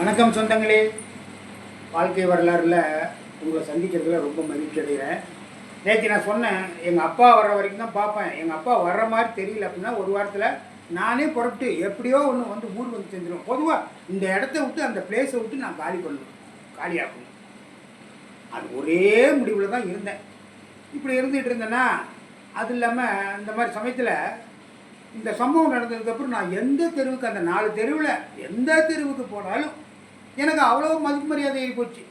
வணக்கம் சொந்தங்களே. வாழ்க்கை வரலாறுல உங்களை சந்திக்கிறதுல ரொம்ப மகிழ்ச்சி அடைகிறேன். நேற்று நான் சொன்னேன் எங்கள் அப்பா வர்ற வரைக்கும் தான் பார்ப்பேன். எங்கள் அப்பா வர்ற மாதிரி தெரியல அப்படின்னா ஒரு வாரத்தில் நானே புறப்பட்டு எப்படியோ ஒன்று வந்து ஊர் வந்து செஞ்சிடும் பொதுவாக இந்த இடத்த விட்டு அந்த பிளேஸை விட்டு நான் காலி பண்ணுவேன் காலியாக்கணும் அது ஒரே முடிவில் தான் இருந்தேன். இப்படி இருந்துகிட்டு இருந்தேன்னா அது இல்லாமல் இந்த மாதிரி சமயத்தில் இந்த சம்பவம் நடந்ததுக்கப்புறம் நான் எந்த தெருவுக்கு அந்த நாலு தெருவில் எந்த தெருவுக்கு போனாலும் எனக்கு அவ்வளோ மதிப்பு மரியாதை போச்சு.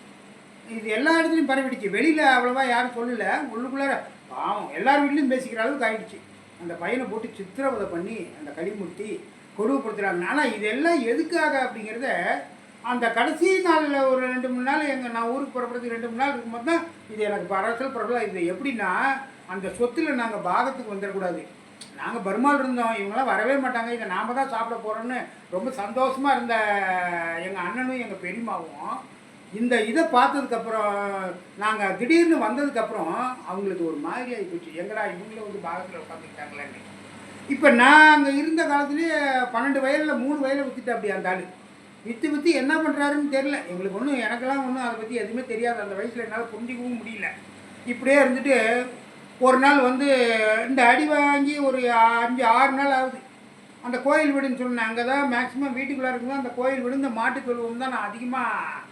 இது எல்லா இடத்துலையும் பரவிடுச்சு. வெளியில் அவ்வளோவா யாரும் சொல்லலை. உள்ளுக்குள்ளார பாவம் எல்லார் வீட்லையும் பேசிக்கிற அளவுக்கு ஆகிடுச்சு அந்த பையனை போட்டு சித்திரவதை பண்ணி அந்த களிமுட்டி கொடுமைப்படுத்துகிறாங்க ஆனால் இதெல்லாம் எதுக்காக அப்படிங்கிறத அந்த கடைசி நாளில் ஒரு ரெண்டு மூணு நாள் எங்கள் நான் ஊருக்கு புறப்படுறதுக்கு ரெண்டு மூணு நாள் இருக்கும்போது தான் இது எனக்கு பரவசல் பரவலாக இது எப்படின்னா அந்த சொத்தில் நாங்கள் பாகத்துக்கு வந்துடக்கூடாது. நாங்கள் பர்மாவில் இருந்தோம். இவங்களாம் வரவே மாட்டாங்க. இதை நாம் தான் சாப்பிட போகிறோன்னு ரொம்ப சந்தோஷமாக இருந்த எங்கள் அண்ணனும் எங்கள் பெரியம்மாவும் இந்த இதை பார்த்ததுக்கப்புறம் நாங்கள் திடீர்னு வந்ததுக்கப்புறம் அவங்களுக்கு ஒரு மாதிரி ஆகி போச்சு. எங்கடா இவங்கள வந்து பாகத்தில் உட்காந்துக்கிட்டாங்களேன்னு இப்போ நான் அங்கே இருந்த காலத்துலேயே பன்னெண்டு வயலில் மூணு வயலில் விற்றுட்டு அப்படி அந்த ஆள். விற்று விற்று என்ன பண்ணுறாருன்னு தெரில எங்களுக்கு ஒன்றும் எனக்கெல்லாம் ஒன்றும் அதை பற்றி எதுவுமே தெரியாது. அந்த வயசில் என்னால் புரிஞ்சிக்கவும் முடியல. இப்படியே இருந்துட்டு ஒரு நாள் வந்து இந்த அடி வாங்கி ஒரு அஞ்சு ஆறு நாள் ஆகுது. அந்த கோயில் வீடுன்னு சொன்னேன். அங்கே தான் மேக்ஸிமம் வீட்டுக்குள்ளே இருக்கும்போது அந்த கோயில் வீடு இந்த மாட்டு தொழுவம் தான் நான் அதிகமாக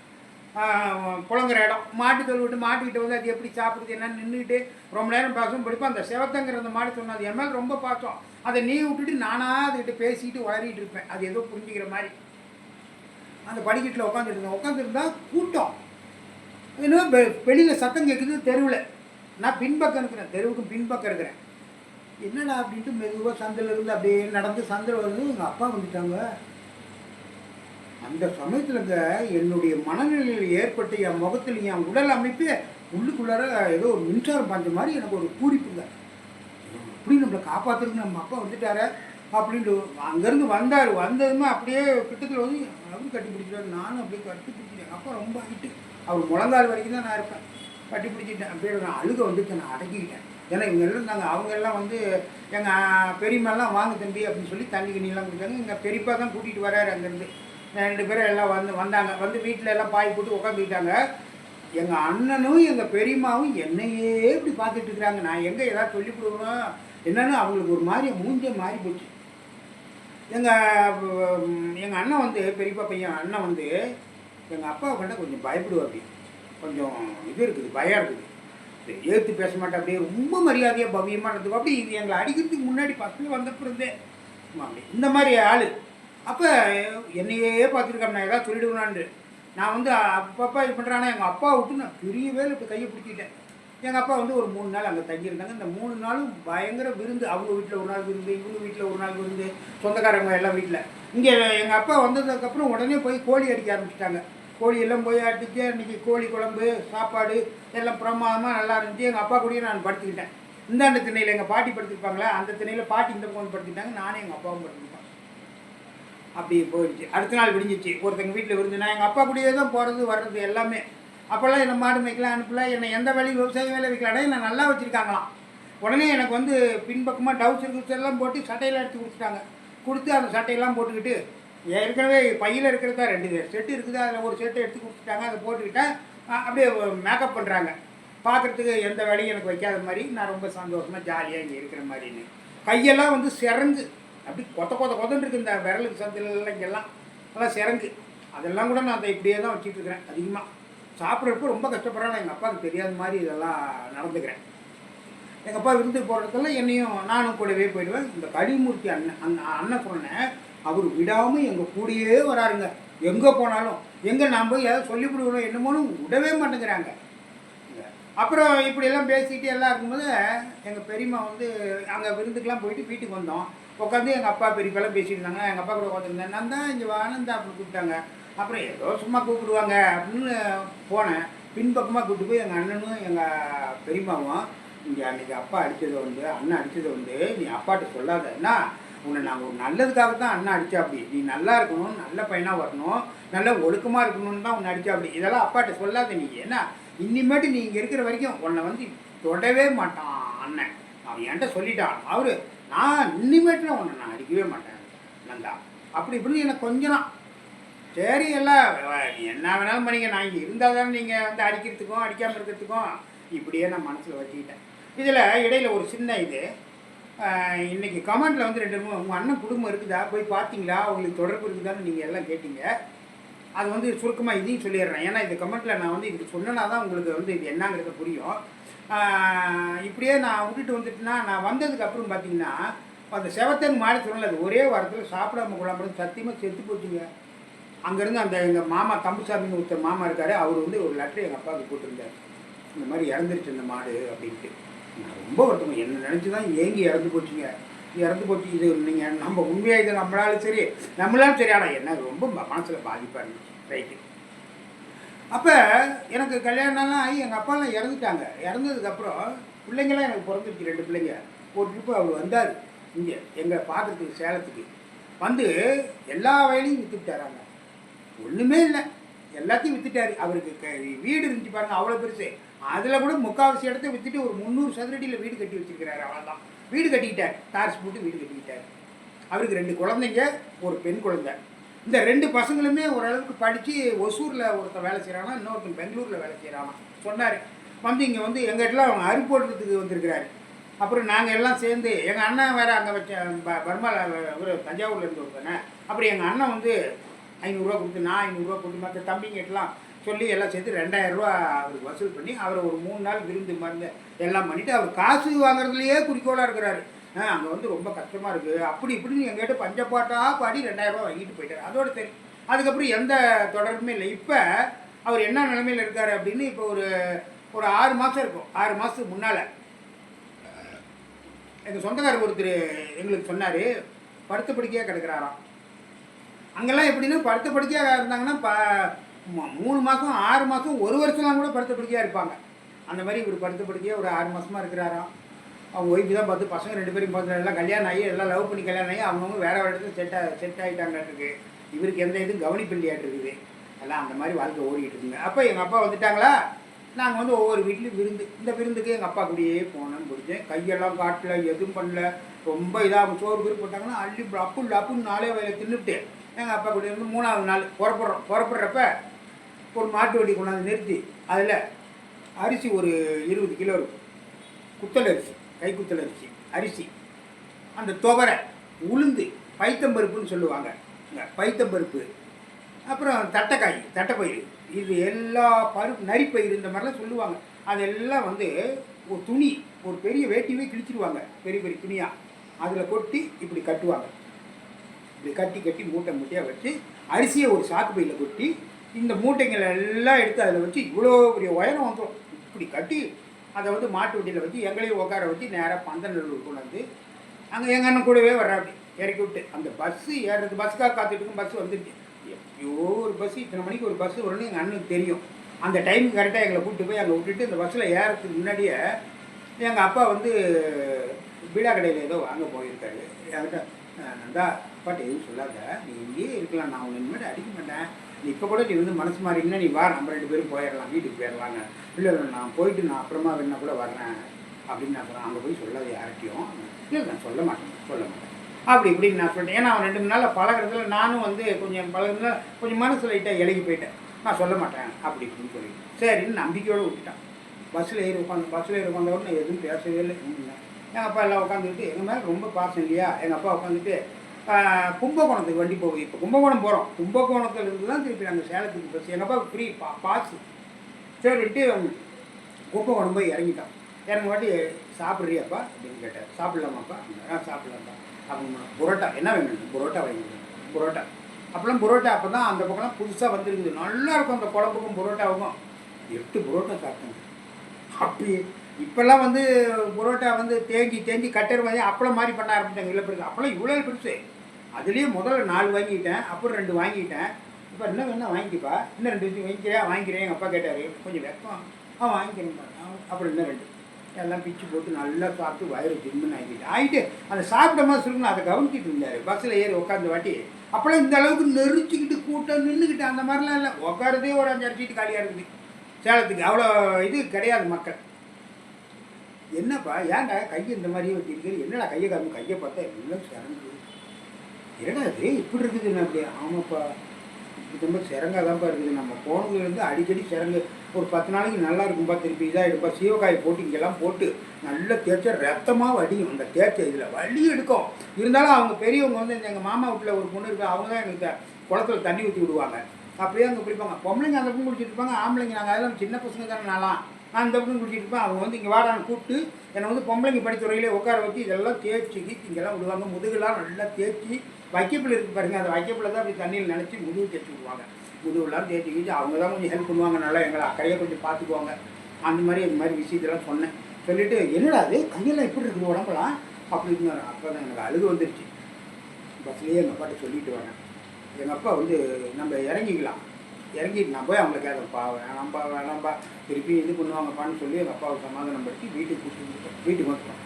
புழங்குற இடம். மாட்டு தொழுவிட்டு மாட்டுக்கிட்ட வந்து அது எப்படி சாப்பிடுது என்னன்னு நின்றுக்கிட்டு ரொம்ப நேரம் பாசம் படிப்போம். அந்த செவத்தங்கிற அந்த மாடு சொன்னது என் மேலே ரொம்ப பாசம். அதை நீ விட்டுட்டு நானாக அதுக்கிட்ட பேசிக்கிட்டு வளரிட்டு இருப்பேன். அது ஏதோ புரிஞ்சுக்கிற மாதிரி. அந்த படிக்கட்டில் உட்காந்துருந்தேன் உட்காந்துருந்தா கூட்டம். இன்னும் வெளியில் சத்தம் கேட்குது தெருவில். நான் பின்பக்கம் இருக்கிறேன் தெருவுக்கும் பின்பக்கம் இருக்கிறேன். என்னடா அப்படின்ட்டு மெதுவாக சந்தில் இருந்து அப்படியே நடந்து சந்தில் வந்து எங்கள் அப்பா வந்துட்டாங்க. அந்த சமயத்துலங்க என்னுடைய மனநிலையில் ஏற்பட்ட என் முகத்தில் என் உடல் அமைப்பே உள்ளுக்குள்ளார ஏதோ ஒரு மின்சாரம் பாய்ஞ்ச மாதிரி எனக்கு ஒரு பூரிப்புங்க. அப்படி நம்மளை காப்பாற்றுறதுக்கு நம்ம அப்பா வந்துட்டார அப்படின்ட்டு அங்கேருந்து வந்தார். வந்ததுமே அப்படியே கிட்டத்தில் வந்து அவரும் கட்டி பிடிக்கிறார் நானும் அப்படியே கட்டி பிடிக்கிறேன் அப்பா ரொம்ப ஆகிட்டு அவர் முழங்கால் வரைக்கும் தான் நான் இருப்பேன். கட்டி பிடிச்சிட்டேன் அப்படியே நான் அழுக வந்துட்டு நான் அடக்கிக்கிட்டேன். ஏன்னா இவங்க எல்லாம் இருந்தாங்க. அவங்க எல்லாம் வந்து எங்கள் பெரியம்மாலாம் வாங்க தம்பி அப்படின்னு சொல்லி தண்ணி கிண்ணிலாம் கொடுத்தாங்க. எங்கள் பெரியப்பா தான் கூட்டிகிட்டு வராரு அங்கேருந்து. ரெண்டு பேரும் எல்லாம் வந்து வந்தாங்க. வந்து வீட்டில் எல்லாம் பாய் போட்டு உட்காந்துக்கிட்டாங்க எங்கள் அண்ணனும் எங்கள் பெரியம்மாவும் என்னையே இப்படி பார்த்துட்டு இருக்கிறாங்க. நான் எங்கே ஏதாவது சொல்லிக் கொடுக்கணும்? என்னன்னு அவங்களுக்கு ஒரு மாதிரி மூஞ்சே மாறி போச்சு. எங்கள் எங்கள் அண்ணன் வந்து பெரியப்பா பையன் அண்ணன் வந்து எங்கள் அப்பாவை கண்டா கொஞ்சம் பயப்படுவாப்பி கொஞ்சம் இது இருக்குது பயம் இருக்குது. ஏற்று பேச மாட்டேன் அப்படியே ரொம்ப மரியாதையாக பவியமாக நடந்துக்கும் அப்படி இது எங்களை அடிக்கிறதுக்கு முன்னாடி பஸ்ஸில் வந்தப்போ ஆமா, இந்த மாதிரி ஆள். அப்போ என்னையே பார்த்துருக்கேன் நான் ஏதாவது சொல்லிடுவேனான்னு நான் வந்து அப்பப்பா இது பண்ணுறானா எங்கள் அப்பா விட்டு நான் பெரிய வேலை இப்போ கையை பிடிச்சிட்டேன் எங்கள் அப்பா வந்து ஒரு மூணு நாள் அங்கே தங்கியிருந்தாங்க. இந்த மூணு நாளும் பயங்கர விருந்து. அவங்க வீட்டில் ஒரு நாள் விருந்து இவங்க வீட்டில் ஒரு நாள் விருந்து சொந்தக்காரங்க எல்லாம் வீட்டில் இங்கே எங்கள் அப்பா வந்ததுக்கப்புறம் உடனே போய் கோழி அடிக்க ஆரம்பிச்சிட்டாங்க. கோழி எல்லாம் போய் அடிச்சு அன்றைக்கி கோழி குழம்பு சாப்பாடு எல்லாம் பிரமாதமாக நல்லா இருந்துச்சு. எங்கள் அப்பா கூடயே நான் படுத்துக்கிட்டேன். இந்தாண்ட திணையில் எங்கள் பாட்டி படுத்துருப்பாங்களே? அந்த திணையில் பாட்டி இந்த பக்கம் படுத்துக்கிட்டாங்க. நானும் எங்கள் அப்பாவும் படுத்துக்கிட்டோம். அப்படி போயிடுச்சு. அடுத்த நாள் விடிஞ்சிச்சு. ஒருத்தங்க வீட்டில் விருந்து நான் எங்கள் அப்பா கூடயே தான் போகிறது வர்றது எல்லாமே. அப்போல்லாம் என்னை மாடு மேய்க்கலாம் அனுப்பல. என்னை எந்த வேலையும் விவசாய வேலை வைக்கலாடா என்னை நல்லா வச்சுருக்காங்களாம். உடனே எனக்கு வந்து பின்பக்கமாக டவுசர் கிவுசர் போட்டு சட்டையெல்லாம் எடுத்து கொடுத்துட்டாங்க. கொடுத்து அந்த சட்டையெல்லாம் போட்டுக்கிட்டு ஏற்கனவே பையில் இருக்கிறதா ரெண்டு செட்டு இருக்குது? அதில் ஒரு செட்டை எடுத்து கொடுத்துட்டாங்க. அதை போட்டுக்கிட்டால் அப்படியே மேக்கப் பண்ணுறாங்க பார்க்குறதுக்கு எந்த வேலையும் எனக்கு வைக்காத மாதிரி நான் ரொம்ப சந்தோஷமாக ஜாலியாக இங்கே இருக்கிற மாதிரின்னு. கையெல்லாம் வந்து சிறங்கு அப்படி கொத்த கொத்த கொத்தன்னு இருக்கு இந்த விரலுக்கு சந்திலெல்லாம் இங்கெல்லாம். நல்லா சிறங்கு அதெல்லாம் கூட நான் அதை இப்படியே தான் வச்சுட்டு இருக்கிறேன் அதிகமாக சாப்பிட்றப்ப ரொம்ப கஷ்டப்படுறேன். எங்கள் அப்பாவுக்கு தெரியாத மாதிரி இதெல்லாம் நடந்துக்கிறேன். எங்கள் அப்பா விருந்து போடுறதெல்லாம் என்னையும் நானும் கூடவே போயிடுவேன். இந்த கடிமூர்த்தி அண்ணன் அந்த அண்ணன் சொன்னேன். அவர் விடாமல் எங்கள் கூடயே வராருங்க. எங்கே போனாலும். எங்கே நாம் போய் ஏதாவது சொல்லிவிடுவோம் என்னமோன்னு விடவே மாட்டேங்கிறாங்க. அப்புறம் இப்படியெல்லாம் பேசிக்கிட்டு எல்லாம் இருக்கும்போது எங்கள் பெரியம்மா வந்து அங்கே விருந்துக்கெலாம் போயிட்டு வீட்டுக்கு வந்தோம். உட்காந்து எங்கள் அப்பா பெரியப்பாலாம் பேசிட்டு இருந்தாங்க. எங்கள் அப்பா கூட உட்காந்துருந்தேன் நான் தான் இங்கே வானந்தா அப்படின்னு கூப்பிட்டாங்க. அப்புறம் ஏதோ சும்மா கூப்பிடுவாங்க அப்படின்னு போனேன். பின்பக்கமாக கூப்பிட்டு போய் எங்கள் அண்ணனும் எங்கள் பெரியம்மாவும் இங்கே அன்றைக்கி அப்பா அடித்ததை வந்து அண்ணன் அடித்ததை வந்து நீ அப்பாட்ட சொல்லாதன்னா உன்னை நாங்கள் ஒரு நல்லதுக்காக தான் அண்ணன் அடித்தா அப்படி. நீ நல்லா இருக்கணும் நல்ல பையனாக வரணும் நல்ல ஒழுக்கமாக இருக்கணும்னு தான் உன்னை அடித்தா அப்படி. இதெல்லாம் அப்பாட்ட சொல்லாத நீ. ஏன்னா இனிமேட்டு நீ இங்கே இருக்கிற வரைக்கும் உன்னை வந்து தொடவே மாட்டான் அண்ணன். அவன் என்கிட்ட சொல்லிட்டான். அவரு நான் இனிமேட்டு உன்னை நான் அடிக்கவே மாட்டேன் நந்தா. அப்படி இப்படின்னு எனக்கு கொஞ்சம் சரி எல்லாம் என்ன வேணாலும் பண்ணிங்க நான் இங்கே இருந்தால் தானே நீங்கள் வந்து அடிக்கிறதுக்கும் அடிக்காமல் இருக்கிறதுக்கும் இப்படியே நான் மனசில் வச்சுக்கிட்டேன். இதில் இடையில ஒரு சின்ன இது. இன்றைக்கி இன்னைக்கு கமெண்ட்டில் வந்து ரெண்டு மூணு உங்கள் அண்ணன் குடும்பம் இருக்குதா? போய் பார்த்தீங்களா? உங்களுக்கு தொடர்பு இருக்குதான்னு நீங்கள் எல்லாம் கேட்டீங்க. அது வந்து சுருக்கமாக இதையும் சொல்லிடுறேன். ஏன்னா இந்த கமெண்ட்டில் நான் வந்து இதுக்கு சொன்னனா தான் உங்களுக்கு வந்து இது என்னங்கிறது புரியும். இப்படியே நான் விட்டுட்டு வந்துட்டுனா நான் வந்ததுக்கு அப்புறம் பார்த்தீங்கன்னா அந்த செவத்தன் மாடி சொல்லல அது ஒரே வாரத்தில் சாப்பிடாம கொள்ளாம சத்தியமாக செத்து போச்சுங்க. அங்கேருந்து அந்த எங்கள் மாமா தம்புசாமின்னு ஒருத்தர் மாமா இருக்கார். அவர் வந்து ஒரு லெட்டர் எங்கள் அப்பாவுக்கு போட்டிருந்தார். இந்த மாதிரி இறந்துருச்சு இந்த மாடு அப்படின்ட்டு. ரொம்ப வருத்தம். என்ன நினச்சி தான் ஏங்கி இறந்து போச்சுங்க. இறந்து போச்சு. இது நீங்கள் நம்ம உண்மையாக இதை நம்மளாலும் சரி நம்மளாலும் சரி. ஆனால் என்ன ரொம்ப மனசில் பாதிப்பாக இருந்துச்சு. ரைட்டு அப்போ எனக்கு கல்யாணம்லாம் ஆகி எங்கள் அப்பாலாம் இறந்துட்டாங்க. இறந்ததுக்கப்புறம் பிள்ளைங்களாம் எனக்கு பிறந்துருச்சு ரெண்டு பிள்ளைங்க. ஒரு ட்ரிப்பு அவர் வந்தார். இங்கே எங்கள் பாத்திரத்துக்கு சேலத்துக்கு. வந்து எல்லா வயலையும் விற்றுட்டாராங்க ஒன்றுமே இல்லை. எல்லாத்தையும் விற்றுட்டாரு அவருக்கு க வீடு இருந்துச்சு பாருங்கள் அவ்வளோ பெருசு. அதில் கூட முக்கால்வாசி இடத்த விற்றுட்டு ஒரு முந்நூறு சதுரடியில் வீடு கட்டி வச்சிருக்கிறாரு அவ்வளோதான் வீடு கட்டிக்கிட்டார். டார்ஸ் போட்டு வீடு கட்டிக்கிட்டார். அவருக்கு ரெண்டு குழந்தைங்க ஒரு பெண் குழந்தை. இந்த ரெண்டு பசங்களுமே ஓரளவுக்கு படித்து ஒசூரில் ஒருத்தன் வேலை செய்கிறானா இன்னொருத்தன் பெங்களூரில் வேலை செய்கிறானா சொன்னார். வந்து இங்கே வந்து எங்கிட்டலாம் அவங்க அறுப்போடுறதுக்கு வந்திருக்கிறாரு. அப்புறம் நாங்கள் எல்லாம் சேர்ந்து எங்கள் அண்ணன் வேறு அங்கே வச்ச ப பர்மாவில் ஒரு தஞ்சாவூரில் இருந்து ஒருத்தனே. அப்புறம் எங்கள் அண்ணன் வந்து ஐநூறுரூவா கொடுத்து நான் ஐநூறுரூவா கொடுத்து மற்ற தம்பிங்கிட்டலாம் சொல்லி எல்லாம் சேர்த்து ரெண்டாயிரரூவா அவருக்கு வசூல் பண்ணி அவரை ஒரு மூணு நாள் விருந்து மருந்து எல்லாம் பண்ணிவிட்டு அவர் காசு வாங்குறதுலையே குறிக்கோளாக இருக்கிறாரு. அங்கே வந்து ரொம்ப கஷ்டமாக இருக்குது அப்படி இப்படின்னு எங்கிட்ட பஞ்சப்பாட்டாக பாடி ரெண்டாயிரரூவா வாங்கிட்டு போயிட்டார். அதோட சரி. அதுக்கப்புறம் எந்த தொடர்புமே இல்லை. இப்போ அவர் என்ன நிலைமையில் இருக்கார் அப்படின்னு இப்போ ஒரு ஒரு ஆறு மாதம் இருக்கும். ஆறு மாதத்துக்கு முன்னால். எங்கள் சொந்தக்காரர் ஒருத்தர் எங்களுக்கு சொன்னார். படுத்த படுக்கையாக கிடக்கிறாராம். அங்கெல்லாம் எப்படின்னா படுத்த படுக்கையாக இருந்தாங்கன்னா ப மூணு மாதம் ஆறு மாதம் ஒரு வருஷம்லாம் கூட படுத்த படுக்கையாக இருப்பாங்க. அந்த மாதிரி இவர் படுத்த படுக்கையாக ஒரு ஆறு மாதமாக இருக்கிறாராம். அவங்க ஒய்ஃபு தான் பார்த்து பசங்க ரெண்டு பேரும் பார்த்து எல்லாம் கல்யாணம் ஆகி எல்லாம் லவ் பண்ணி கல்யாணம் ஆகி அவங்கவுங்க வேற வேறு இடத்துல செட் செட் ஆகிட்டாங்கட்டுருக்கு இவருக்கு எந்த இதுவும் கவனிப்பில்லையாட்டு இருக்குது எல்லாம் அந்த மாதிரி வாழ்க்கை ஓடிக்கிட்டு இருக்குங்க அப்போ எங்கள் அப்பா வந்துட்டாங்களா? நாங்கள் வந்து ஒவ்வொரு வீட்லேயும் விருந்து இந்த விருந்துக்கு எங்கள் அப்பா கூடயே போனேன்னு பிடிச்சேன் கையெல்லாம் காட்டல எதுவும் பண்ணல. ரொம்ப இதாக சோறு கீறு போட்டாங்கன்னா அள்ளி அப்பு அப்புன்னு நாளே வயலில் தின்னுட்டு எங்கள் அப்பா கூட இருந்து மூணாவது நாள் புறப்படுறோம். புறப்படுறப்ப ஒரு மாட்டு வண்டி கொண்டாந்து நிறுத்தி அதில் அரிசி ஒரு இருபது கிலோ இருக்கும். குத்தல் அரிசி கை குத்தல் அரிசி அரிசி. அந்த துவரை உளுந்து பைத்தம்பருப்புன்னு சொல்லுவாங்க. பைத்தம்பருப்பு அப்புறம் தட்டைக்காய் தட்டைப்பயிறு. இது எல்லா பருப்பு நரிப்பயிறு இந்த மாதிரிலாம் சொல்லுவாங்க. அதெல்லாம் வந்து ஒரு துணி ஒரு பெரிய வேட்டியவே கிழிச்சிருவாங்க. பெரிய பெரிய துணியாக அதில் கொட்டி இப்படி கட்டுவாங்க. இப்படி கட்டி கட்டி மூட்டை மூட்டையாக வச்சு அரிசியை ஒரு சாக்கு பையில் கொட்டி இந்த மூட்டைங்களை எல்லாம் எடுத்து அதில் வச்சு இவ்வளோ பெரிய உயரம் வந்துடும் இப்படி கட்டி அதை வந்து மாட்டு வண்டியில் வச்சு எங்களையும் உட்கார வச்சு நேராக பந்தநல்லூர் கொண்டு வந்து அங்கே எங்கள் அண்ணன் கூடவே வர்றாப்படி இறக்கி விட்டு. அந்த பஸ்ஸு ஏறுறது பஸ்ஸுக்காக காத்துட்டு இருக்கும் பஸ் வந்துருச்சு. எப்பயோ ஒரு பஸ் இத்தனை மணிக்கு ஒரு பஸ் வரும்னு எங்கள் அண்ணனுக்கு தெரியும். அந்த டைம் கரெக்டாக எங்களை கூப்பிட்டு போய் அங்கே விட்டுட்டு இந்த பஸ்ஸில் ஏறத்துக்கு முன்னாடியே எங்கள் அப்பா வந்து பீடா கடையில் ஏதோ வாங்க போயிருக்காரு. என்கிட்ட நந்தா அப்பாட்ட எதுவும் சொல்லாத. நீ இங்கேயே இருக்கலாம். நான் உன்னை இனிமேட்டு அடிக்க மாட்டேன். நீ இப்போ கூட நீ வந்து மனசு மாறினா நீ வா. நம்ம ரெண்டு பேரும் போயிடலாம். வீட்டுக்கு போயிடலாங்க இல்லை இல்லை நான் போயிட்டு நான் அப்புறமா வேணா கூட வர்றேன். அப்படின்னு நான் சொல்கிறேன் அங்கே போய் சொல்லாத யார்கிட்டையும். இல்லை நான் சொல்ல மாட்டேன். சொல்ல மாட்டேன். அப்படி இப்படின்னு நான் சொல்லிட்டேன். ஏன்னா அவன் ரெண்டு மூணு நாளில் பழகுறதுல நானும் வந்து கொஞ்சம் பழகிறதுல கொஞ்சம் மனசு லைட்டாக இலகி போயிட்டேன். நான் சொல்ல மாட்டேன். அப்படி இப்படின்னு சொல்லிட்டு சரின்னு நம்பிக்கையோடு விட்டுட்டான். பஸ்ஸில் ஏறி உட்காந்து பஸ்ஸில் ஏறி உட்காந்த உடனே எதுவும் பேசவே இல்லை. எங்கள் அப்பா எல்லாம் உட்காந்துக்கிட்டு எங்கள் மேலே ரொம்ப பாசம் இல்லையா? எங்கள் அப்பா உட்காந்துட்டு கும்பகோணத்துக்கு வண்டி போகுது இப்போ கும்பகோணம் போகிறோம் கும்பகோணத்துலேருந்து தான் திருப்பி நாங்கள் சேலத்துக்கு பஸ் எங்கள் ஃப்ரீ பா பாஸு சரின்ட்டு கும்பகோணம் போய் இறங்கிட்டோம். இறங்க வாட்டி சாப்பிட்றியாப்பா? அப்படின்னு கேட்டார். சாப்பிட்லாமாப்பா? ஆ சாப்பிட்லாம்ப்பா. அப்படின்னு புரோட்டா என்ன வேணும்? புரோட்டா வாங்கி புரோட்டா. அப்போல்லாம் புரோட்டா அப்போ தான் அந்த பக்கம்லாம் புதுசாக வந்துருந்தது நல்லா இருக்கும் அந்த குழம்புக்கும் புரோட்டாவுக்கும். எட்டு புரோட்டா சாப்பிட்டேங்க. அப்படியே இப்போல்லாம் வந்து புரோட்டா வந்து தேங்கி தேங்கி கட்டர் மாதிரி அப்பளம் மாதிரி பண்ண ஆரம்பிச்சாங்க. இல்லை பெருசு அப்பளம் இவ்வளோ பெருசு அதுலேயும் முதல்ல நாலு வாங்கிட்டேன் அப்புறம் ரெண்டு வாங்கிட்டேன். இப்போ இன்னும் வேணா வாங்கிப்பா. இன்னும் ரெண்டு விஷயம் வாங்கிக்கிறியா வாங்கிக்கிறேன். எங்கள் அப்பா கேட்டார் கொஞ்சம் வெப்பம் ஆ வாங்கிக்கிறேன். அப்புறம் இன்னும் ரெண்டு. எல்லாம் பிச்சு போட்டு நல்லா சாப்பிட்டு வயிறு ஜிம்முன்னு ஆகிட்டு ஆகிட்டு அந்த சாப்பிட்ட மாதிரி சொல்லணும் அதை கவனிச்சிட்டு இருந்தார். பஸ்ஸில் ஏறி உட்காந்து வாட்டி அப்போல்லாம் இந்த அளவுக்கு நெரிச்சிக்கிட்டு கூட்டம் நின்றுக்கிட்டு அந்த மாதிரிலாம் இல்லை. உட்காரதே ஒரு அஞ்சு சீட்டு காலியாக இருக்குது. சேலத்துக்கு அவ்வளோ இது கிடையாது மக்கள். என்னப்பா ஏன்டா கையை இந்த மாதிரியே வச்சிருக்கீங்க என்னடா கையை காமி கையை பார்த்தா எல்லாம் சிறங்கு என்னடா அது இப்படி இருக்குது என்ன அப்படியே? ஆமாப்பா. இது ரொம்ப சிறங்காதான்ப்பா இருக்குது. நம்ம போனதுலேருந்து அடிக்கடி சிறங்கு ஒரு பத்து நாளைக்கு நல்லா இருக்கும்பா திருப்பி. இதாக எடுப்பா சீவக்காய் போட்டு இங்கெல்லாம் போட்டு நல்லா தேய்ச்சா ரத்தமாக வடியும் அந்த தேய்ச்ச இதில் வலி எடுக்கும். இருந்தாலும் அவங்க பெரியவங்க வந்து எங்கள் மாமா வீட்டில் ஒரு பொண்ணு இருக்குது அவங்க தான் எங்களுக்கு குளத்துல தண்ணி ஊற்றி விடுவாங்க. அப்படியே அங்கே குளிப்பாங்க. பொம்பளைங்க அந்த பக்கம் குளிச்சுட்டு இருப்பாங்க ஆம்பளைங்க நாங்கள் அதெல்லாம் சின்ன பசங்க தானே நாளாம் நான் இந்த பக்கம் குளிச்சுட்டு இருப்பேன். அவங்க வந்து இங்கே வாடான்னு கூப்பிட்டு என்னை வந்து பொம்பளைங்க படித்துறையிலே உட்கார வச்சு இதெல்லாம் தேய்ச்சி கீச்சி இங்கெல்லாம் விடுவாங்க. முதுகுலாம் நல்லா தேய்ச்சி வைக்கப்பில் இருக்கு பாருங்கள் அந்த வைக்கப்பில் தான் அப்படி தண்ணியில் நினச்சி முதுகு தேய்ச்சி விடுவாங்க. முதுகுலாம் தேய்ச்சி அவங்க தான் கொஞ்சம் ஹெல்ப் பண்ணுவாங்க. நல்லா எங்களை அக்கறையாக கொஞ்சம் பார்த்துக்குவாங்க. அந்த மாதிரி இந்த மாதிரி விஷயத்தெல்லாம் சொன்னேன். சொல்லிவிட்டு என்னடா அது கையெல்லாம் எப்படி இருக்குது உடம்புலாம் அப்படின்னு அப்போ தான் எனக்கு அழுகு வந்துருச்சு. பஸ்லேயே எங்கள் அப்பாட்ட சொல்லிட்டு வரேன். எங்கள் அப்பா வந்து நம்ம இறங்கிக்கலாம். இறங்கிட்டு நான் போய் அவங்கள கேட்கப்பா வேணாம்ப்பா வேணாம்பா திருப்பி இது பண்ணுவாங்கப்பான்னு சொல்லி எங்கள் அப்பாவை சமாதானம் படுத்தி வீட்டுக்கு கூட்டிட்டு வீட்டுக்கு வந்துட்டோம்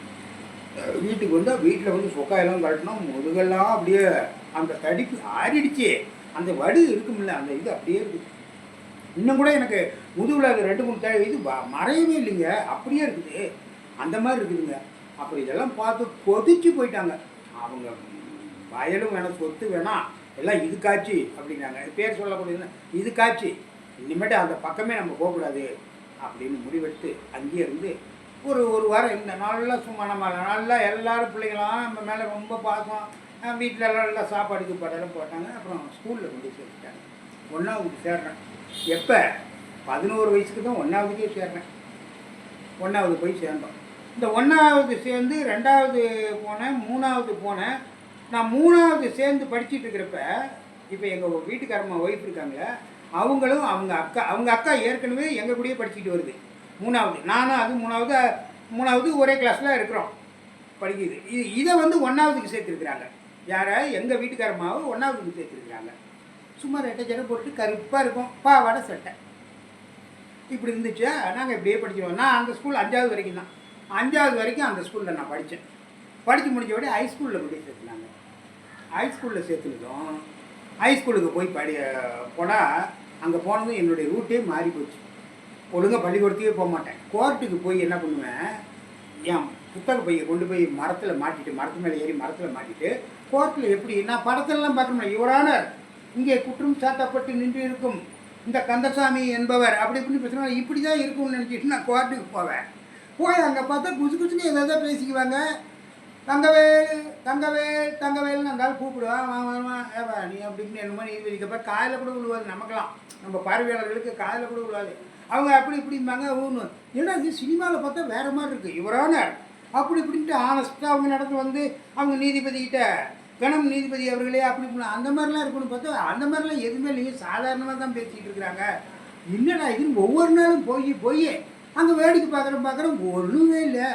வீட்டுக்கு வந்தால் வீட்டில் வந்து சொக்காயெல்லாம் கட்டணும் முதுகெல்லாம் அப்படியே அந்த தடிப்பு ஆறிடுச்சு. அந்த வடு இருக்குமில்ல அந்த இது அப்படியே இருக்குது இன்னும் கூட எனக்கு முதுகில் அது ரெண்டு மூணு தேவை இது மறையவே இல்லைங்க. அப்படியே இருக்குது. அந்த மாதிரி இருக்குதுங்க. அப்புறம் இதெல்லாம் பார்த்து கொதிச்சு போயிட்டாங்க. அவங்க வயலும் வேணாம் சொத்து வேணாம். எல்லாம் இதுக்காச்சு அப்படின்னாங்க. பேர் சொல்லக்கூடியது இதுக்காச்சு இனிமேட்டு அந்த பக்கமே நம்ம போகக்கூடாது அப்படின்னு முடிவெடுத்து அங்கேயே இருந்து ஒரு ஒரு வாரம் இந்த நல்லா சும்மா நம்ம நல்லா எல்லாரும் பிள்ளைங்களாம் நம்ம மேலே ரொம்ப பாசம். வீட்டில் எல்லாம் நல்லா சாப்பாடுக்கு படலாம் போட்டாங்க. அப்புறம் ஸ்கூலில் கொண்டு சேர்த்துட்டாங்க. ஒன்றாவதுக்கு சேர்றேன். எப்போ? பதினோரு வயசுக்கு தான் ஒன்றாவதுக்கே சேர்றேன். ஒன்றாவது போய் சேர்ந்தோம். இந்த ஒன்றாவது சேர்ந்து ரெண்டாவது போனேன் மூணாவது போனேன். நான் மூணாவது சேர்ந்து படிச்சுட்டு இருக்கிறப்ப இப்போ எங்கள் வீட்டுக்காரம்மா ஒய்ஃப் இருக்காங்களே அவங்களும் அவங்க அக்கா அவங்க அக்கா ஏற்கனவே எங்கள் கூடயே படிச்சுட்டு வருது. மூணாவது. நானும் அது மூணாவது மூணாவது ஒரே கிளாஸில் இருக்கிறோம். படிக்குது. இது இதை வந்து ஒன்றாவதுக்கு சேர்த்துருக்குறாங்க. யாரை? எங்கள் வீட்டுக்காரம்மாவை ஒன்றாவதுக்கு சேர்த்துருக்குறாங்க. சும்மா ரெட்டை ஜடை போட்டு கருப்பாக இருக்கும். பாவாடை சட்டை. இப்படி இருந்துச்சு. நாங்கள் இப்படியே படிச்சிருவோம். நான் அந்த ஸ்கூல் அஞ்சாவது வரைக்கும் தான். அஞ்சாவது வரைக்கும் அந்த ஸ்கூலில் நான் படித்தேன் படித்து முடிஞ்ச உடனே ஹைஸ்கூலில் கொண்டு சேர்த்துனாங்க ஹை ஸ்கூலில் சேர்த்துனதும் ஹை ஸ்கூலுக்கு போய் படி போனால் அங்கே போனதும் என்னுடைய ரூட்டே மாறி போச்சு. ஒழுங்காக பள்ளிக்கூடத்துக்கே போக மாட்டேன். கோர்ட்டுக்கு போய் என்ன பண்ணுவேன் என் புத்தக பையை கொண்டு போய் மரத்தில் மாட்டிட்டு மரத்து மேலே ஏறி மரத்தில் மாட்டிட்டு கோர்ட்டில் எப்படி நான் படத்திலலாம் பார்க்கணும் இவரான இங்கே குற்றம் சாட்டப்பட்டு நின்று இருக்கும். இந்த கந்தசாமி என்பவர் அப்படி இப்படின்னு பேசுனா இப்படி தான் இருக்கும்னு நினச்சிட்டு நான் கோர்ட்டுக்கு போவேன். போய் அங்கே பார்த்தா குசு குசுன்னு ஏதாவது பேசிக்குவாங்க. தங்கவேல் தங்கவேல் தங்கவேல்னு அந்த ஆள் கூப்பிடுவான் வாங்க ஏவா நீ அப்படின்னு என்னமோ நீ வைக்கப்ப காதில் கூட விழுவாது நமக்கெல்லாம். நம்ம பார்வையாளர்களுக்கு காதில் கூட விழுவாது. அவங்க அப்படி இப்படிம்பாங்க ஊன்னு ஏன்னா இது சினிமாவில் பார்த்தா வேற மாதிரி இருக்குது இவரான அப்படி இப்படின்ட்டு ஆனஸ்ட்டாக அவங்க நடந்து வந்து அவங்க நீதிபதிகிட்ட கணம் நீதிபதி அவர்களே அப்படி இப்படி அந்த மாதிரிலாம் இருக்கணும்னு பார்த்தா அந்த மாதிரிலாம் எதுவுமே இல்லைங்க சாதாரணமாக தான் பேசிக்கிட்டு இருக்கிறாங்க. என்னடா இதுன்னு ஒவ்வொரு நாளும் போய் போய். அங்கே வேடிக்கை பார்க்குறோம் பார்க்குறோம் ஒன்றுமே இல்லை.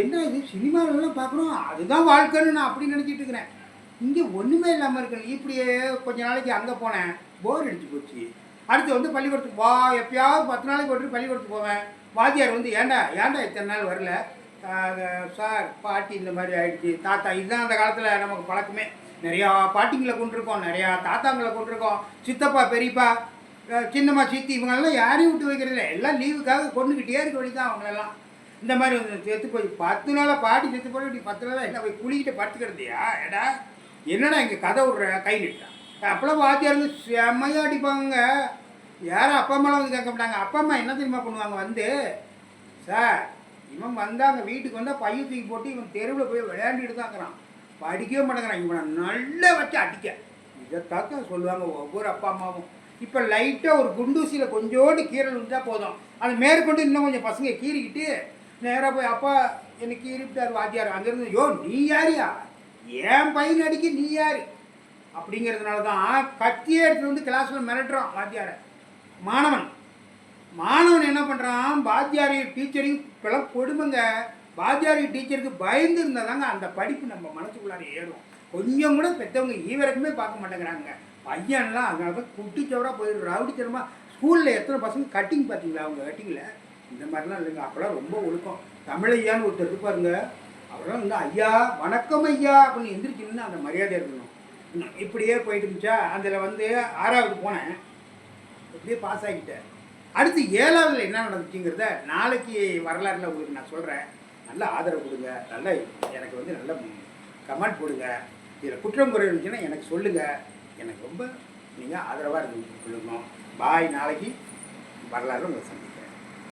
என்ன இது? சினிமாவிலலாம் பார்க்குறோம் அதுதான் வாழ்க்கைன்னு நான் அப்படி நினச்சிட்டு இருக்கிறேன். இங்கே ஒன்றுமே இல்லாமல் இருக்கணும் இப்படியே கொஞ்ச நாளைக்கு அங்கே போனேன். போர் அடிச்சு போச்சு. அடுத்து வந்து பள்ளிக்கூடத்துக்கு வா. எப்பயாவது பத்து நாளைக்கு ஒரு பள்ளிக்கூடத்துக்கு போவேன். வாத்தியார் வந்து ஏன்டா ஏன்டா இத்தனை நாள் வரல? சார் பாட்டி இந்த மாதிரி ஆயிடுச்சு. தாத்தா இதுதான் அந்த காலத்தில் நமக்கு பழக்கமே. நிறையா பாட்டிங்களை கொண்டிருக்கோம். நிறையா தாத்தாங்களை கொண்டிருக்கோம். சித்தப்பா பெரியப்பா சின்னம்மா சித்தி இவங்களெல்லாம் யாரையும் விட்டு வைக்கிறதில்ல. எல்லாம் லீவுக்காக கொண்டுக்கிட்டே இருக்க வேண்டியதான் அவங்களெல்லாம். இந்த மாதிரி வந்து செத்து போய் பத்து நாளாக பாட்டி செத்து போய் இப்படி பத்து நாளாக என்ன போய் குளிக்கிட்டு படுத்துக்கிறதையா? ஏடா என்னடா இங்கே கதை விட்ற? கை நிட்டான் அப்போலாம் வாத்தியார் வந்து செம்மையாக அடிப்பாங்க யாரும் அப்பா அம்மாலாம் வந்து கேட்க மாட்டாங்க. அப்பா அம்மா என்ன தெரியுமா பண்ணுவாங்க? வந்து சார் இவன் வந்தாங்க வீட்டுக்கு வந்தால் பையன் தூக்கி போட்டு இவன் தெருவில் போய் விளையாண்டுட்டு தாங்கிறான் படிக்கவே மாட்டேங்கிறான். இவனை நல்லா வச்சு அடிக்க. இதைத்தாக்க சொல்லுவாங்க ஒவ்வொரு அப்பா அம்மாவும். இப்போ லைட்டாக ஒரு குண்டூசியில் கொஞ்சோண்டு கீரல் இருந்தால் போதும். அது மேற்கொண்டு இன்னும் கொஞ்சம் பசங்க கீறிக்கிட்டு நேராக போய் அப்பா என்னை கீறிவிட்டார் வாத்தியார். அங்கேருந்து யோ நீ யாரியா? என் பையன் அடிக்க நீ யார்? அப்படிங்கிறதுனால தான் கத்தியே எடுத்து வந்து கிளாஸில் மிரட்டுறான் வாத்தியாரை. மாணவன். மாணவன் என்ன பண்ணுறான் பாத்தியாரையும் டீச்சரையும் இப்பெல்லாம் கொடுமைங்க. பாத்தியாரையும் டீச்சருக்கு பயந்து இருந்தால் தாங்க அந்த படிப்பு நம்ம மனசுக்குள்ளார ஏறும். கொஞ்சம் கூட பெற்றவங்க ஈவரக்குமே பார்க்க மாட்டேங்கிறாங்க. பையன்லாம் அதனால தான் குட்டிச்சவராக போயிடும் ரவுடித்தனமாக ஸ்கூலில் எத்தனை பசங்க கட்டிங் பார்த்தீங்களா அவங்க கட்டிங்கில் இந்த மாதிரிலாம் இல்லைங்க. அப்போல்லாம் ரொம்ப ஒழுக்கம். தமிழையான்னு ஒருத்தர் இருப்பாருங்க. அவரெல்லாம் வந்து ஐயா வணக்கம் ஐயா அப்படின்னு எந்திரிக்கணும்னு அந்த மரியாதை இருக்கணும். இன்னும் இப்படியே போயிட்டு இருந்துச்சா அதில் வந்து ஆறாவது போனேன். அப்படியே பாஸ் ஆகிட்டேன். அடுத்து ஏழாவதுல என்ன நடந்துச்சுங்கிறத நாளைக்கு வரலாறுல உங்களுக்கு நான் சொல்கிறேன் நல்ல ஆதரவு கொடுங்க. நல்ல எனக்கு வந்து நல்ல கமெண்ட் போடுங்க. இதில் குற்றம் குறை இருந்துச்சுன்னா எனக்கு சொல்லுங்கள் எனக்கு ரொம்ப நீங்கள் ஆதரவாக இருந்து கொள்ளணும் பாய். நாளைக்கு வரலாறு உங்களை